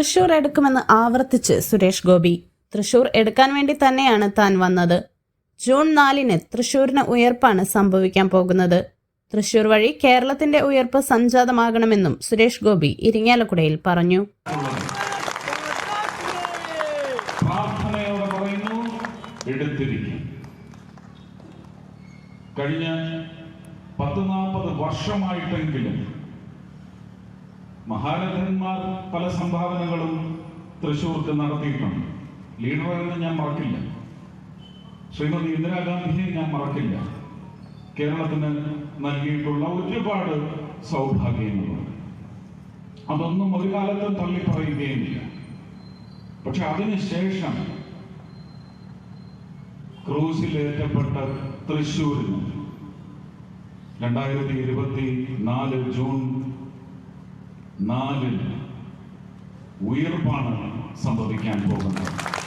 തൃശൂർ എടുക്കുമെന്ന് ആവർത്തിച്ച് സുരേഷ് ഗോപി. തൃശൂർ എടുക്കാൻ വേണ്ടി തന്നെയാണ് താൻ വന്നത്. ജൂൺ നാലിന് തൃശൂരിന് ഉയർപ്പാണ് സംഭവിക്കാൻ പോകുന്നത്. തൃശൂർ വഴി കേരളത്തിന്റെ ഉയർപ്പ് സംജാതമാകണമെന്നും സുരേഷ് ഗോപി ഇരിങ്ങാലക്കുടയിൽ പറഞ്ഞു. കഴിഞ്ഞ പത്ത് നാൽപ്പത് വർഷമായിട്ടെങ്കിലും മഹാരഥന്മാർ പല സംഭാവനകളും തൃശ്ശൂർക്ക് നടത്തിയിട്ടുണ്ട്. ലീഡറെന്ന് ഞാൻ മറക്കില്ല. ശ്രീമതി ഇന്ദിരാഗാന്ധിയെ ഞാൻ മറക്കില്ല. കേരളത്തിന് നൽകിയിട്ടുള്ള ഒരുപാട് സൗഭാഗ്യങ്ങളുണ്ട്. അതൊന്നും ഒരു കാലത്തും തള്ളിപ്പറയുകയുമില്ല. പക്ഷെ അതിനുശേഷം ക്രൂസിലേറ്റപ്പെട്ട തൃശ്ശൂരിന് രണ്ടായിരത്തി ഇരുപത്തി നാല് ജൂൺ നാലിന് ഉയർപ്പാണ് സംഭവിക്കാൻ പോകുന്നത്.